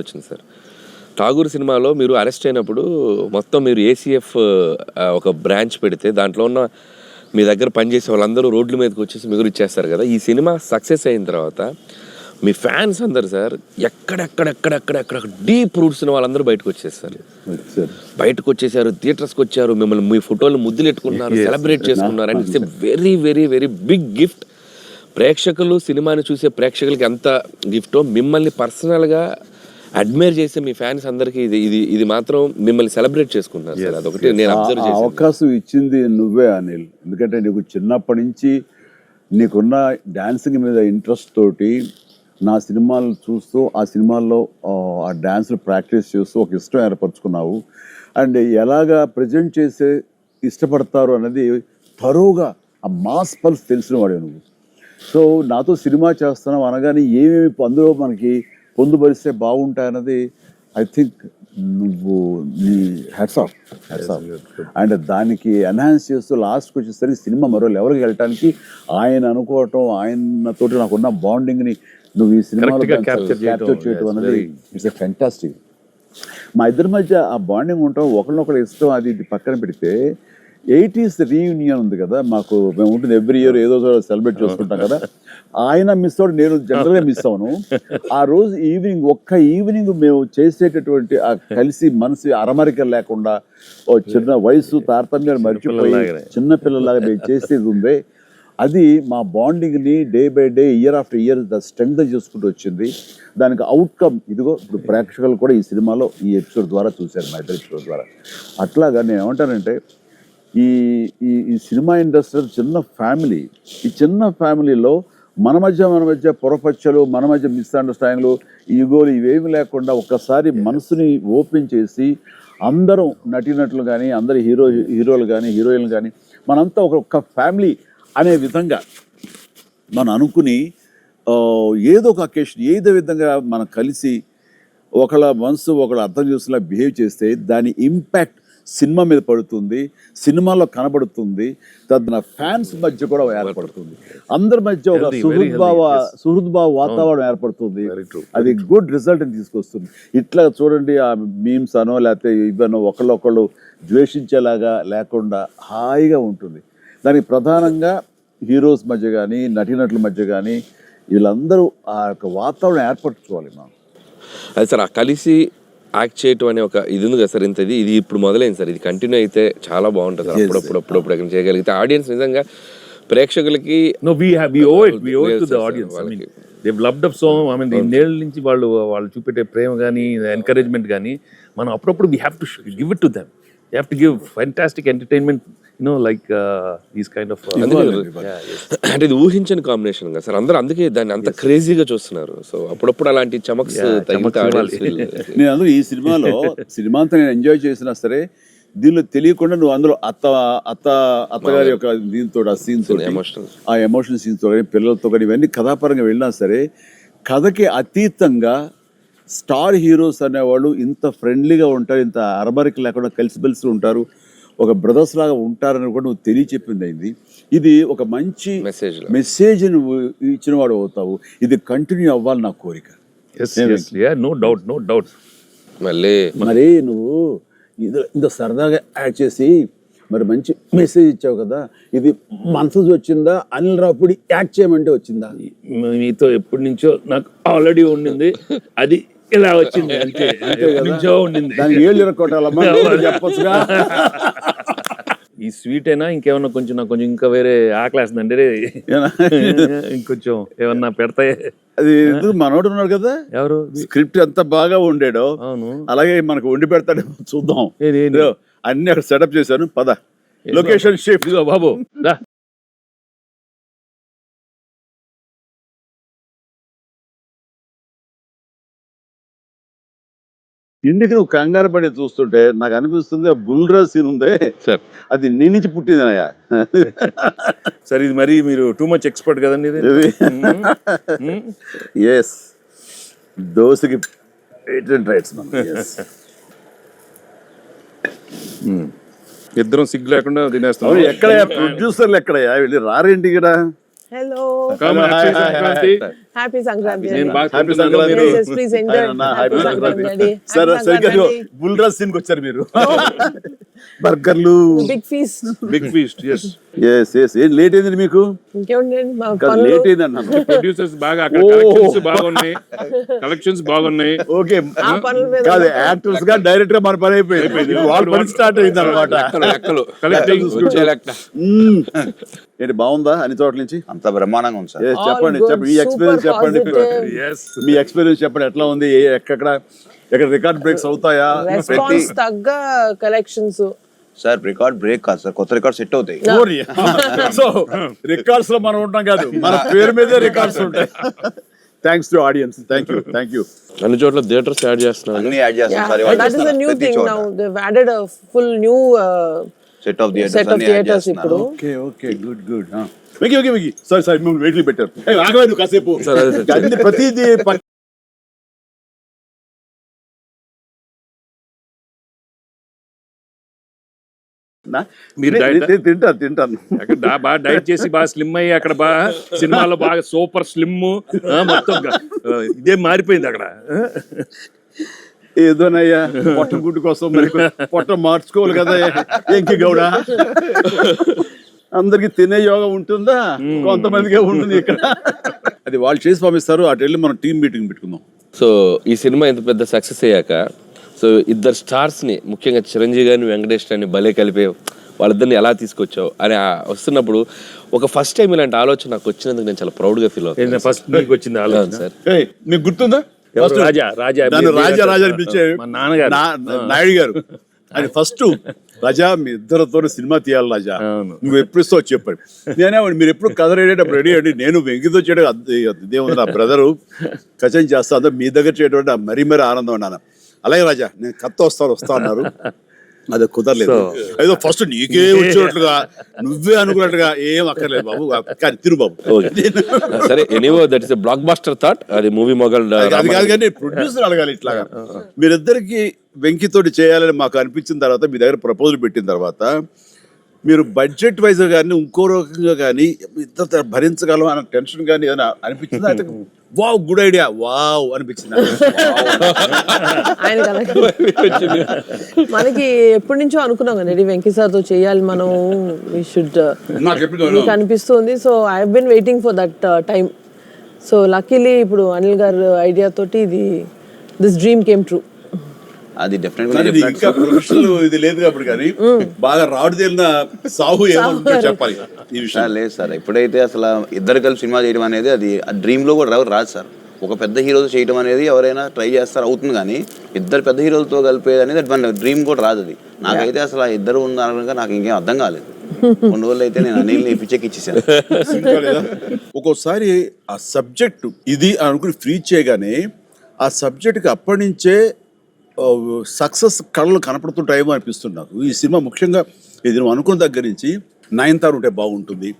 వచ్చింది సార్. ఠాగూర్ సినిమాలో మీరు అరెస్ట్ అయినప్పుడు మొత్తం మీరు ఏసీఎఫ్ ఒక బ్రాంచ్ పెడితే దాంట్లో ఉన్న మీ దగ్గర పనిచేసే వాళ్ళందరూ రోడ్ల మీదకి వచ్చేసి మిగులు ఇచ్చేస్తారు కదా. ఈ సినిమా సక్సెస్ అయిన తర్వాత మీ ఫ్యాన్స్ అందరు సార్ ఎక్కడెక్కడెక్కడెక్కడెక్కడ డీప్ రూట్స్ వాళ్ళందరూ బయటకు వచ్చేస్తారు. బయటకు వచ్చేసారు థియేటర్స్కి వచ్చారు మిమ్మల్ని మీ ఫోటోలు ముద్దులు ఎట్టుకున్నారు సెలబ్రేట్ చేసుకున్నారు and it's very very very big gift ప్రేక్షకులు సినిమాని చూసే ప్రేక్షకులకి ఎంత గిఫ్టో మిమ్మల్ని పర్సనల్గా అడ్మైర్ చేసే మీ ఫ్యాన్స్ అందరికీ ఇది ఇది ఇది మాత్రం మిమ్మల్ని సెలబ్రేట్ చేసుకుంటున్నారు సార్. అదొకటి నేను అబ్జర్వ్ చేశాను అవకాశం ఇచ్చింది నువ్వే అనిల్. ఎందుకంటే నీకు చిన్నప్పటి నుంచి నీకున్న డాన్సింగ్ మీద ఇంట్రెస్ట్ తోటి నా సినిమాలు చూస్తూ ఆ సినిమాల్లో ఆ, డాన్స్ ప్రాక్టీస్ చేస్తూ ఒక ఇష్టం ఏర్పరచుకున్నావు. అండ్ ఎలాగా ప్రజెంట్ చేసే ఇష్టపడతారు అనేది తరువుగా ఆ మాస్ పల్స్ తెలిసిన వాడే నువ్వు. సో నాతో సినిమా చేస్తున్నావు అనగానే ఏమేమి అందులో మనకి పొందుపరిస్తే బాగుంటాయన్నది ఐ థింక్ నువ్వు నీ heads off heads off and దానికి ఎన్హాన్స్ చేస్తూ లాస్ట్కి వచ్చేసరికి సినిమా మరో లెవెల్కి వెళ్ళటానికి ఆయన అనుకోవటం ఆయనతోటి నాకున్న బాండింగ్ని నువ్వు ఈ సినిమాలో క్యాప్చర్ చేయటం. అనేది ఇట్స్ ఎ ఫెంటాస్టిక్ మా ఇద్దరి మధ్య ఆ బాండింగ్ ఉండటం ఒకరినొకరు ఇష్టం అది ఇది పక్కన పెడితే ఎయిటీస్ రీయూనియన్ ఉంది కదా మాకు మేము ఉంటుంది ఎవ్రీ ఇయర్ ఏదో సెలబ్రేట్ చేసుకుంటాం కదా. ఆయన మిస్ అవుట్ నేను జనరల్గా మిస్ అవును. ఆ రోజు ఈవినింగ్ ఒక్క ఈవినింగ్ మేము చేసేటటువంటి ఆ కలిసి మనసు అరమరిక లేకుండా ఓ చిన్న వయసు తారతమ్యాలు మర్చిపోయి. చిన్న పిల్లలాగా మేము చేసేది ఉందే. అది మా బాండింగ్ని day by day year after year the strength చేసుకుంటూ వచ్చింది. దానికి అవుట్కమ్ ఇదిగో ఇప్పుడు ప్రేక్షకులు కూడా ఈ సినిమాలో ఈ ఎపిసోడ్ ద్వారా చూశారు మా ఇద్దరు ఎపిసోడ్ ద్వారా. అట్లాగా నేను ఏమంటానంటే ఈ ఈ ఈ సినిమా ఇండస్ట్రీ చిన్న ఫ్యామిలీ. ఈ చిన్న ఫ్యామిలీలో మన మధ్య మన మధ్య పొరపచ్చలు మన మధ్య మిస్అండర్స్టాండింగ్లు ఈగోలు ఇవేమి లేకుండా ఒక్కసారి మనసుని ఓపెన్ చేసి అందరం నటినట్లు కానీ అందరి హీరో హీరోలు కానీ హీరోయిన్లు కానీ మనంతా ఒక ఫ్యామిలీ అనే విధంగా మనం అనుకుని ఏదో ఒక అకేషన్ ఏదో విధంగా మనం కలిసి ఒకళ్ళ మనసు ఒకళ్ళ అర్థం చేసుకులా బిహేవ్ చేస్తే దాని ఇంపాక్ట్ సినిమా మీద పడుతుంది సినిమాలో కనబడుతుంది తన ఫ్యాన్స్ మధ్య కూడా ఏర్పడుతుంది. అందరి మధ్య ఒక సుహృద్భావ. సుహృద్భావ వాతావరణం ఏర్పడుతుంది. అది గుడ్ రిజల్ట్ తీసుకొస్తుంది. ఇట్లా చూడండి ఆ మీమ్స్ అనో లేకపోతే ఇవన్నో ఒకళ్ళొకళ్ళు ద్వేషించేలాగా లేకుండా హాయిగా ఉంటుంది. దానికి ప్రధానంగా హీరోస్ మధ్య కానీ నటీనటుల మధ్య కానీ వీళ్ళందరూ ఆ యొక్క వాతావరణం ఏర్పరచుకోవాలి మనం. అది సార్ ఆ కలిసి యాక్ట్ చేయటం అనే ఒక ఇది ఉంది కదా సార్ ఇంత ఇది ఇది ఇప్పుడు మొదలైంది సార్ ఇది కంటిన్యూ అయితే చాలా బాగుంటుంది సార్ అప్పుడప్పుడు అప్పుడప్పుడు ఎక్కడ చేయగలిగితే. ఆడియన్స్ నిజంగా ప్రేక్షకులకి. I mean, ఇన్నేళ్ళ నుంచి వాళ్ళు వాళ్ళు చూపెట్టే ప్రేమ కానీ ఎంకరేజ్మెంట్ కానీ మనం అప్పుడప్పుడు we have to give it to them you have to give fantastic entertainment you know like these kind of అంటే ఇది ఊహించని కాంబినేషన్ కదా సార్. అందరూ అందుకే దాన్ని అంత క్రేజీగా చూస్తున్నారు. సో అప్పుడప్పుడు అలాంటి చమక్స్ నేను అందులో ఈ సినిమాలో సినిమా అంతా నేను ఎంజాయ్ చేసినా సరే దీనిలో తెలియకుండా నువ్వు అందులో అత్త అత్త అత్తగారి యొక్క దీంతో ఆ సీన్ తోటి Emotional. ఆ ఎమోషనల్ సీన్స్తో కానీ పిల్లలతో కానీ ఇవన్నీ కథాపరంగా వెళ్ళినా సరే కథకి అతీతంగా స్టార్ హీరోస్ అనేవాళ్ళు ఇంత ఫ్రెండ్లీగా ఉంటారు ఇంత అరబరికి లేకుండా కలిసిమెలిసి ఉంటారు. ఒక బ్రదర్స్ లాగా ఉంటారని కూడా నువ్వు తెలియచెప్పింది అయింది. ఇది ఒక మంచి Message లా. మెసేజ్ నువ్వు ఇచ్చిన వాడు అవుతావు. ఇది కంటిన్యూ అవ్వాలి నా కోరిక. నో డౌట్ నో డౌట్ మళ్ళీ మరి నువ్వు ఇది ఇంత సరదాగా యాడ్ చేసి మరి మంచి మెసేజ్ ఇచ్చావు కదా ఇది మనసు వచ్చిందా అనిల్ రాపుడి యాక్ట్ చేయమంటే వచ్చిందా? మీతో ఎప్పటి నుంచో నాకు ఆల్రెడీ ఉండింది. అది ఇలా వచ్చింది అంతే. నుంచో ఉండింది. దానికి ఏళ్ళు ఇరక్కొట్టాలమ్మా చెప్పొచ్చుగా? ఈ స్వీట్ అయినా ఇంకేమన్నా కొంచెం నాకు కొంచెం ఇంకా వేరే ఆకలేస్తుందండి రే. ఇంకొంచెం ఏమన్నా పెడతాయి? అది మనోడు ఉన్నాడు కదా. ఎవరు? స్క్రిప్ట్ ఎంత బాగా వండాడో అవును. అలాగే మనకు వండి పెడతాడేమో చూద్దాం. అన్ని అక్కడ సెటప్ చేశాను. పద. లొకేషన్ ఇదిగో బాబు. ఇంటికి నువ్వు కంగారు పడి చూస్తుంటే నాకు అనిపిస్తుంది ఆ బుల్రా సీన్ ఉందే. సార్. అది నీ నుంచి పుట్టిందనయ్యా సరే ఇది మరి మీరు టూ మచ్ ఎక్స్పర్ట్ కదండి ఇది. ఎస్ దోశకి పేటెంట్ రైట్స్. ఇద్దరం సిగ్గు లేకుండా తినేస్తాం ఎక్కడయ్యా ప్రొడ్యూసర్లు ఎక్కడయ్యా వెళ్ళి రారేంటి ఇక్కడ? హలో. హ్యాపీ సంక్రాంతి నేను బాగా హ్యాపీ. సంక్రాంతి. సార్ సరిగ్గా సంక్రాంతి. బుల్ డ్రెస్ సీన్కి వచ్చారు మీరు బర్గర్లు. Big feast. Big feast yes yes yes ఏం లేట్ అయింది మీకు? లేట్ అయింది అన్నాను ప్రొడ్యూసర్స్ బాగా అక్కడ. కలెక్షన్స్ బాగున్నాయి. కలెక్షన్స్ బాగున్నాయి. ఓకే ఆ పనుల మీద కాదు యాక్టర్స్గా డైరెక్ట్గా మన పని అయిపోయింది. వాళ్ళ పని స్టార్ట్ అయింది అనమాట లెక్క. ఏంటి బాగుందా? అన్ని చోట్ల నుంచి? అంత బ్రహ్మాండంగా ఉంది సార్. చెప్పండి చెప్పండి. మీ ఎక్స్పీరియన్స్ చెప్పండి మీ ఎక్స్పీరియన్స్ చెప్పండి ఎట్లా ఉంది? ఎక్కడ ఎక్కడ రికార్డ్ బ్రేక్స్ అవుతాయా? రెస్పాన్స్ తగ్గ కలెక్షన్స్ సార్ రికార్డ్ బ్రేక్ కాదు సార్. కొత్త రికార్డ్ సెట్ అవుతాయి. సో రికార్డ్స్ లో మనం ఉంటాం కాదు. మన పేరు మీదే రికార్డ్స్ ఉంటాయి. Thanks to audience thank you thank you అన్ని చోట్ల థియేటర్స్ యాడ్ చేస్తున్నారు. అన్ని యాడ్ చేస్తాం Yeah, సార్ ఇవాళ that is a new ప్రతి thing చోట. now. They've added a full new uh, set of theatres set of అన్ని యాడ్ theatres ఇప్పుడు. చేస్తున్నారు ఓకే ఓకే గుడ్ గుడ్ వెకి వెకి వెకి సారీ సారీ మిమ్మల్ని వెయిట్లు పెట్టారు నువ్వు కాసేపు. ప్రతిదీ మీరు తింటాను తింటాను. అక్కడ బాగా డైట్ చేసి బాగా స్లిమ్ అయ్యి అక్కడ బాగా సినిమాలో బాగా సూపర్ స్లిమ్ మొత్తం ఇదే మారిపోయింది అక్కడ? ఏదోనయ్యా పొట్ట గుడ్డు కోసం మరి పొట్ట మార్చుకోవాలి కదా ఎంకి గౌడ? అందరికి తినే యోగం ఉంటుందా? కొంతమందికే ఉంటుంది ఇక్కడ. అది వాళ్ళు చేసి పంపిస్తారు అటు వెళ్ళి మనం టీం మీటింగ్ పెట్టుకుందాం. సో ఈ సినిమా ఇంత పెద్ద సక్సెస్ అయ్యాక సో ఇద్దరు స్టార్స్ని ముఖ్యంగా చిరంజీవి గారిని వెంకటేష్ గారిని భలే కలిపే వాళ్ళిద్దరిని ఎలా తీసుకొచ్చావు అని ఆ వస్తున్నప్పుడు ఒక ఫస్ట్ టైం ఇలాంటి ఆలోచన నాకు వచ్చినందుకు నేను చాలా ప్రౌడ్గా ఫీల్ అవుతాను ఫస్ట్ నీకు వచ్చింది ఆలోచన? సార్ ఏయ్, మీకు గుర్తుందా? రాజా, రాజా. రాజా రాజా అని పిలిచే మా నాన్నగారు. నా- నాయుడు గారు. ఆయన ఫస్ట్ రాజా మీ ఇద్దరితో సినిమా తీయాలి రాజా. నువ్వు ఎప్పుడు ఇస్తావు చెప్పాడు. నేనే మీరు ఎప్పుడు కథ రెడీ రెడీ అండి నేను వెంకితో చేయడం ఇదేముంది నా బ్రదరు కచం చేస్తా మీ దగ్గర చేయడం మరీ మరీ ఆనందం అన్నాను అలాగే రాజా నేను కథ వస్తాను వస్తా అన్నారు. అది కుదరలేదు. ఏదో ఫస్ట్ నీకే వచ్చినట్లుగా నువ్వే అనుకున్నట్టుగా ఏం అక్కర్లేదు బాబు. కానీ తిరు బాబు. సరే anyhow that is blockbuster thought అది మూవీ మొగల్ అది అది కాదు కానీ ప్రొడ్యూసర్ అడగాలి ఇట్లాగా. మీరిద్దరికి వెంకితోటి చేయాలని మాకు అనిపించిన తర్వాత మీ దగ్గర ప్రపోజల్ పెట్టిన తర్వాత మీరు బడ్జెట్ వైజ్ కానీ ఇంకో రకంగా కానీ ఇద్దరు భరించగలం అన్న టెన్షన్ కానీ ఏదైనా అనిపించిందా? అయితే వావ్ గుడ్ ఐడియా వావ్ అనిపించింది? మనకి ఎప్పటి నుంచో అనుకున్నాం కదా వెంకీ సార్తో చేయాలి మనం వీ షుడ్ నాకు ఎప్పుడు మీకు అనిపిస్తుంది. So I been waiting for that time so luckily ఇప్పుడు అనిల్ గారు ఐడియా తోటి ఇది దిస్ డ్రీమ్ కేమ్ ట్రూ అది డెఫినెట్ ఇంకా ప్రొఫెషనల్ ఇది లేదు కాబట్టి కానీ బాగా రాడు తేలిన సాహు ఏమో చెప్పాలి ఈ విషయం. లేదు సార్. ఎప్పుడైతే అసలు ఇద్దరు కలిసి సినిమా చేయడం అనేది అది డ్రీమ్లో కూడా రావు రాదు సార్. ఒక పెద్ద హీరోతో చేయడం అనేది ఎవరైనా ట్రై చేస్తారు అవుతుంది కానీ ఇద్దరు పెద్ద హీరోలతో కలిపేది అనేది అది మన డ్రీమ్ కూడా రాదు అది. నాకైతే అసలు ఆ ఇద్దరు ఉన్నారనగా నాకు ఇంకేం అర్థం కాలేదు. కొన్ని రోజులు అయితే నేను అనిల్ని పిచ్చెక్కి ఇచ్చేసాను? ఒక్కోసారి ఆ సబ్జెక్టు ఇది అనుకుని ఫ్రీ చేయగానే ఆ సబ్జెక్ట్కి అప్పటి నుంచే సక్సెస్ కళలు కనపడుతుంటాయేమో అనిపిస్తుంది నాకు. ఈ సినిమా ముఖ్యంగా ఇది నువ్వు అనుకున్న దగ్గర నుంచి నయనతార ఉంటే బాగుంటుంది.